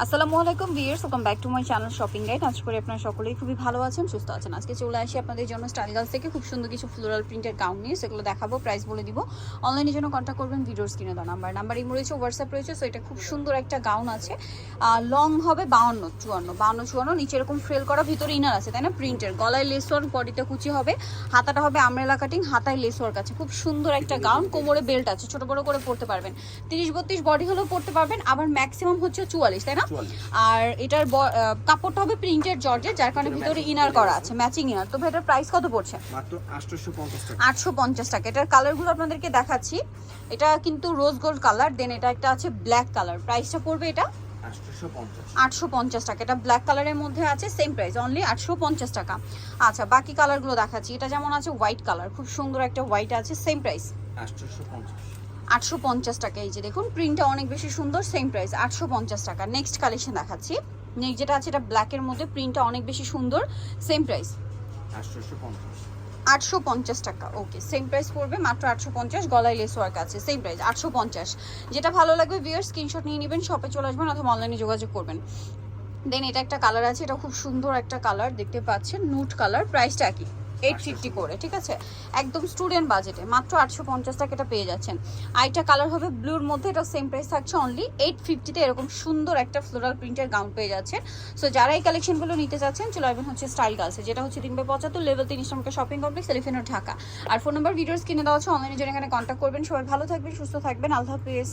আসসালামু আলাইকুম viewers welcome back to my channel shopping guide. আজ করে আপনারা সকলেই খুবই ভালো আছেন, সুস্থ আছেন। আজকে চলে আসি আপনাদের জন্য স্টাইল থেকে খুব সুন্দর কিছু ফ্লোরাল প্রিন্টের গাউন নিয়ে। সেগুলো দেখাবো প্রাইস বলে দিব। অনলাইনের জন্য কন্ট্যাক্ট করবেন, ভিডিওর স্ক্রিনে দেওয়া নাম্বার নাম্বার ইমো রয়েছে হোয়াটসঅ্যাপ রয়েছে সো এটা খুব সুন্দর একটা গাউন আছে। লং হবে বাউন্ন, চুয়ান্ন বাউন্ন, চুয়ান্ন। নিচে এরকম ফ্রেল করা, ভিতরে ইনার আছে, তাই না? প্রিন্টের গলায় লেস ওয়ার্ক বডিতে কুচি হবে। হাতাটা হবে আমরেলা কাটিং হাতায় লেস ওয়ার্ক আছে। খুব সুন্দর একটা গাউন কোমরে বেল্ট আছে, ছোট বড় করে পড়তে পারবেন। তিরিশ বত্রিশ বডি হলেও পড়তে পারবেন, আবার ম্যাক্সিমাম হচ্ছে চুয়াল্লিশ, তাই না? আর এটার কাপড়টা হবে প্রিন্টেড জর্জের যার কারণে ভিতরে ইনার করা আছে ম্যাচিং ইনার তো এটার প্রাইস কত পড়ছে? আটশো পঞ্চাশ টাকা। এটার কালারগুলো আপনাদেরকে দেখাচ্ছি। এটা কিন্তু রোজ গোল্ড কালার দেন এটা একটা আছে ব্ল্যাক কালার প্রাইসটা পড়বে এটা? আটশো পঞ্চাশ। টাকা। এটা ব্ল্যাক কালারের মধ্যে আছে সেম প্রাইস অনলি আটশো পঞ্চাশ টাকা। আচ্ছা বাকি কালারগুলো দেখাচ্ছি। এটা যেমন আছে হোয়াইট কালার খুব সুন্দর একটা হোয়াইট আছে সেম প্রাইস আটশোশো পঞ্চাশ। আটশো পঞ্চাশ টাকা। এই যে দেখুন প্রিন্টটা অনেক বেশি সুন্দর সেম প্রাইস আটশো পঞ্চাশ টাকা। নেক্সট কালেকশন দেখাচ্ছি। নেক্সট যেটা আছে এটা ব্ল্যাকের মধ্যে প্রিন্টটা অনেক বেশি সুন্দর সেম প্রাইস আটশো পঞ্চাশ। টাকা ওকে সেম প্রাইস পড়বে মাত্র আটশো পঞ্চাশ গলায় লেস ওয়ার্ক আছে সেম প্রাইস আটশো পঞ্চাশ। যেটা ভালো লাগবে বিয়ার স্ক্রিনশট নিয়ে নেবেন শপে চলে আসবেন অথবা অনলাইনে যোগাযোগ করবেন। দেন এটা একটা কালার আছে এটা খুব সুন্দর একটা কালার দেখতে পাচ্ছেন নুট কালার প্রাইসটা কি এইট ফিফটি করে, ঠিক আছে? একদম স্টুডেন্ট বাজেটে মাত্র আটশো পঞ্চাশ টাকা এটা পেয়ে যাচ্ছেন। আইটা কালার হবে ব্লুর মধ্যে এটা সেম প্রাইস থাকছে অনলি এইট ফিফটিতে এরকম সুন্দর একটা ফ্লোরাল প্রিন্টের গাউন পেয়ে যাচ্ছেন। সো যারা এই কালেকশনগুলো নিতে চাচ্ছেন, চলে আসবেন হচ্ছে স্টাইল গার্লসে যেটা হচ্ছে তিন বাই পঁচাত্তর লেভেল তিন ইসলামকা শপিং কমপ্লেক্স এলিফেন্ট ঢাকা। আর ফোন নাম্বার ভিডিওস কিনে দেওয়া হচ্ছে অনলাইনে জন্য এখানে কন্ট্যাক্ট করবেন। সবাই ভালো থাকবেন, সুস্থ থাকবেন। আল্লাহ হাফিজ।